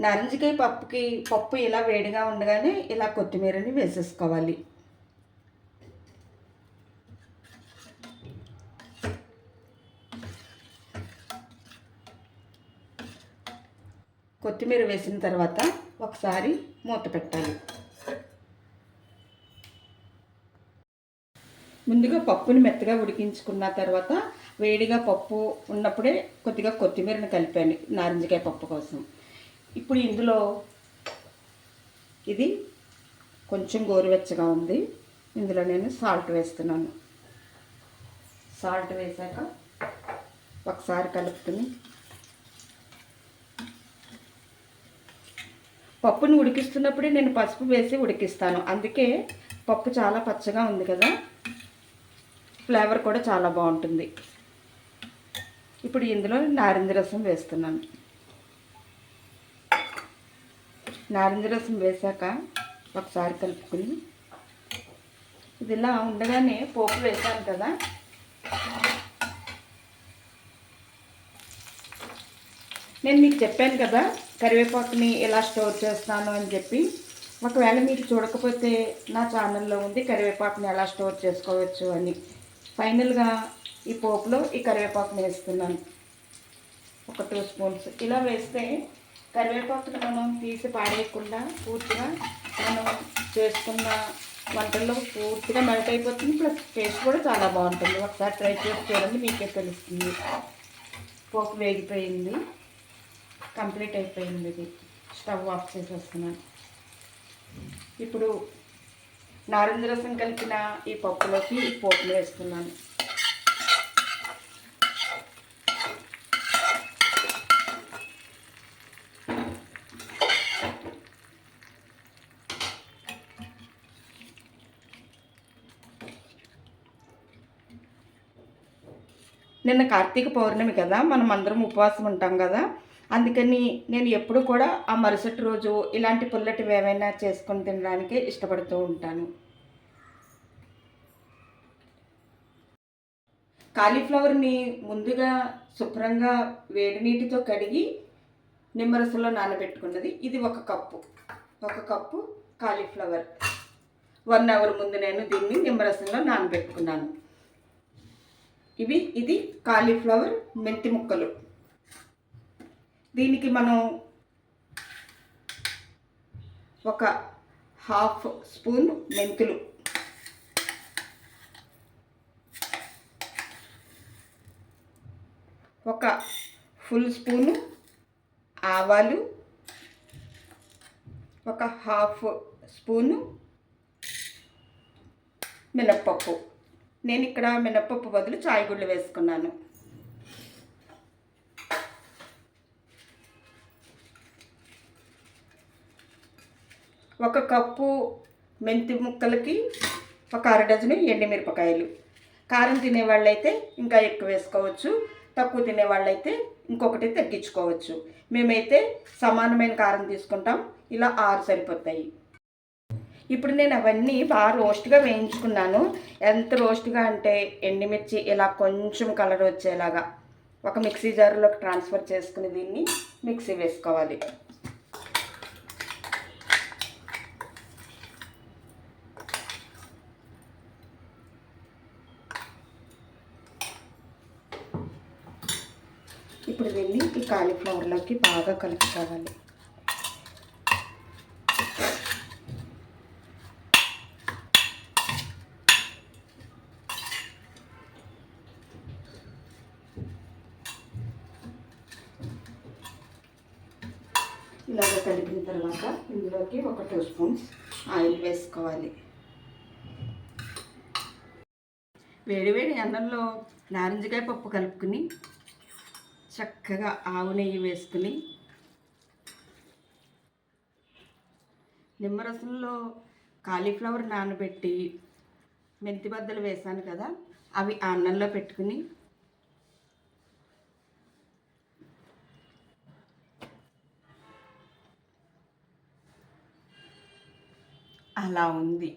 నారింజకాయ పప్పుకి పప్పు ఇలా వేడిగా ఉండగానే ఇలా కొత్తిమీరని వేసేసుకోవాలి. కొత్తిమీర వేసిన తర్వాత ఒకసారి మూత పెట్టాలి. ముందుగా పప్పుని మెత్తగా ఉడికించుకున్న తర్వాత వేడిగా పప్పు ఉన్నప్పుడే కొద్దిగా కొత్తిమీరని కలిపాను నారింజకాయ పప్పు కోసం. ఇప్పుడు ఇందులో ఇది కొంచెం గోరువెచ్చగా ఉంది. ఇందులో నేను సాల్ట్ వేస్తున్నాను. సాల్ట్ వేసాక ఒకసారి కలుపుకుని పప్పుని ఉడికిస్తున్నప్పుడే నేను పసుపు వేసి ఉడికిస్తాను. అందుకే పప్పు చాలా పచ్చగా ఉంది కదా. ఫ్లేవర్ కూడా చాలా బాగుంటుంది. ఇప్పుడు ఇందులో నారింజ రసం వేస్తున్నాను. నారింజ రసం వేశాక ఒకసారి కలుపుకుని ఇది ఇలా ఉండగానే పోపు వేసాను కదా. నేను మీకు చెప్పాను కదా కరివేపాకుని ఎలా స్టోర్ చేస్తాను అని చెప్పి. ఒకవేళ మీరు చూడకపోతే నా ఛానల్లో ఉంది కరివేపాకుని ఎలా స్టోర్ చేసుకోవచ్చు అని. ఫైనల్గా ఈ పోపులో ఈ కరివేపాకుని వేస్తున్నాను. ఒక టూ స్పూన్స్. ఇలా వేస్తే కరివేపాకుని మనం తీసి పాడేయకుండా పూర్తిగా మనం చేసుకున్న వంటల్లో పూర్తిగా మెల్ట్ అయిపోతుంది. ప్లస్ టేస్ట్ కూడా చాలా బాగుంటుంది. ఒకసారి ట్రై చేసి చూడండి మీకే తెలుస్తుంది. పోపు వేగిపోయింది. కంప్లీట్ అయిపోయింది ఇది. స్టవ్ ఆఫ్ చేసేస్తున్నాను. ఇప్పుడు నారింజ రసం కలిపిన ఈ పప్పులోకి ఈ పోపులు వేస్తున్నాను. నిన్న కార్తీక పౌర్ణమి కదా మనం అందరం ఉపవాసం ఉంటాం కదా. అందుకని నేను ఎప్పుడు కూడా ఆ మరుసటి రోజు ఇలాంటి పుల్లటివి ఏమైనా చేసుకొని తినడానికే ఇష్టపడుతూ ఉంటాను. కాలీఫ్లవర్ని ముందుగా శుభ్రంగా వేడి నీటితో కడిగి నిమ్మరసంలో నానబెట్టుకున్నది. ఇది ఒక కప్పు. ఒక కప్పు కాలీఫ్లవర్. వన్ అవర్ ముందు నేను దీన్ని నిమ్మరసంలో నానబెట్టుకున్నాను. ఇవి ఇది కాలీఫ్లవర్ మెంతి ముక్కలు. దీనికి మనం ఒక హాఫ్ స్పూన్ మెంతులు. ఒక ఫుల్ స్పూను ఆవాలు. ఒక హాఫ్ స్పూను మినప్పప్పు. నేను ఇక్కడ మినప్పప్పు బదులు చాయ్ గుళ్ళు వేసుకున్నాను. ఒక కప్పు మెంతి ముక్కలకి ఒక అర డజను ఎండుమిరపకాయలు. కారం తినేవాళ్ళైతే ఇంకా ఎక్కువ వేసుకోవచ్చు. తక్కువ తినేవాళ్ళైతే ఇంకొకటి తగ్గించుకోవచ్చు. మేమైతే సమానమైన కారం తీసుకుంటాం. ఇలా ఆరు సరిపోతాయి. ఇప్పుడు నేను అవన్నీ బాగా రోస్ట్గా వేయించుకున్నాను. ఎంత రోస్ట్గా అంటే ఎండుమిర్చి ఇలా కొంచెం కలర్ వచ్చేలాగా ఒక మిక్సీ జార్లోకి ట్రాన్స్ఫర్ చేసుకుని దీన్ని మిక్సీ వేసుకోవాలి. ఇప్పుడు దీన్ని ఈ కాలీఫ్లవర్లోకి బాగా కలుపుకోవాలి. ఇలాగ కలిపిన తర్వాత ఇందులోకి ఒక టూ స్పూన్స్ ఆయిల్ వేసుకోవాలి. వేడివేడి అన్నంలో నారింజకాయ పప్పు కలుపుకుని చక్కగా ఆవు నెయ్యి వేసుకుని నిమ్మరసంలో కాలీఫ్లవర్ నానబెట్టి మెంతి బద్దలు వేసాను కదా అవి ఆ అన్నంలో పెట్టుకుని అలా ఉంది.